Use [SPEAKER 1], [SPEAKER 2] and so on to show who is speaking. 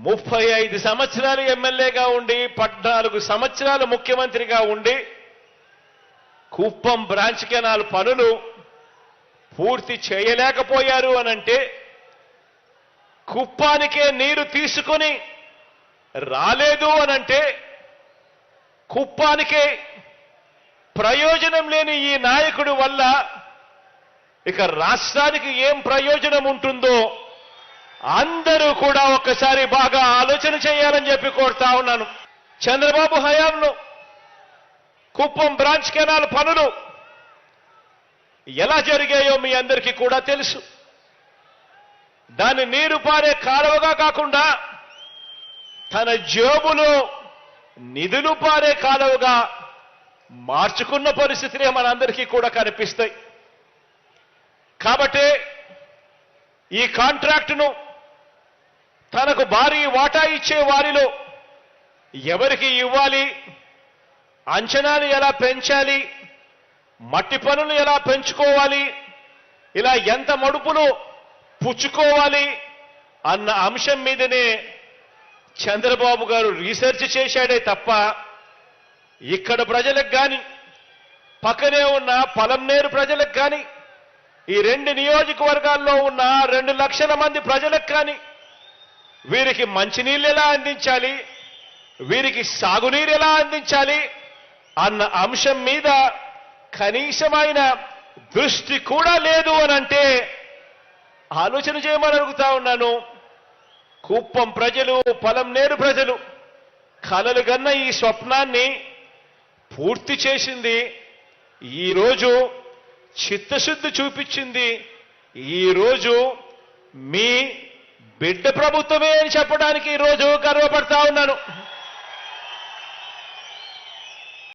[SPEAKER 1] ముప్పై ఐదు సంవత్సరాలు ఎమ్మెల్యేగా ఉండి పద్నాలుగు సంవత్సరాలు ముఖ్యమంత్రిగా ఉండి కుప్పం బ్రాంచ్ కెనాల్ పనులు పూర్తి చేయలేకపోయారు అనంటే కుప్పానికే నీరు తీసుకొని రాలేదు అనంటే కుప్పానికే ప్రయోజనం లేని ఈ నాయకుడు వల్ల ఇక రాష్ట్రానికి ఏం ప్రయోజనం ఉంటుందో అందరూ కూడా ఒక్కసారి బాగా ఆలోచన చేయాలని చెప్పి కోరుతా ఉన్నాను. చంద్రబాబు హయాంలో కుప్పం బ్రాంచ్ కెనాల్ పనులు ఎలా జరిగాయో మీ అందరికీ కూడా తెలుసు. దాన్ని నీరు పారే కాలువగా కాకుండా తన జేబులో నిధులు పారే కాలువగా మార్చుకున్న పరిస్థితులే మనందరికీ కూడా కనిపిస్తాయి. కాబట్టి ఈ కాంట్రాక్టును తనకు భారీ వాటా ఇచ్చే వారిలో ఎవరికి ఇవ్వాలి? అంచనాలు ఎలా పెంచాలి? మట్టి పనులు ఎలా పెంచుకోవాలి? ఇలా ఎంత మడుపులు పుచ్చుకోవాలి? అన్న అంశం మీదనే చంద్రబాబు గారు రీసెర్చ్ చేశాడే తప్ప ఇక్కడ ప్రజలకు కానీ పక్కనే ఉన్న పలంనేరు ప్రజలకు కానీ ఈ రెండు నియోజకవర్గాల్లో ఉన్న రెండు లక్షల మంది ప్రజలకు కానీ వీరికి మంచినీళ్ళు ఎలా అందించాలి? వీరికి సాగునీరు ఎలా అందించాలి? అన్న అంశం మీద కనీసమైన దృష్టి కూడా లేదు అని అంటే ఆలోచన చేయమని అడుగుతా ఉన్నాను. కుప్పం ప్రజలు పొలంనేరు ప్రజలు కలలు గన్న ఈ స్వప్నాన్ని పూర్తి చేసింది. ఈరోజు చిత్తశుద్ధి చూపించింది. ఈరోజు మీ బిడ్డ ప్రభుత్వమే అని చెప్పడానికి ఈరోజు గర్వపడతా ఉన్నాను.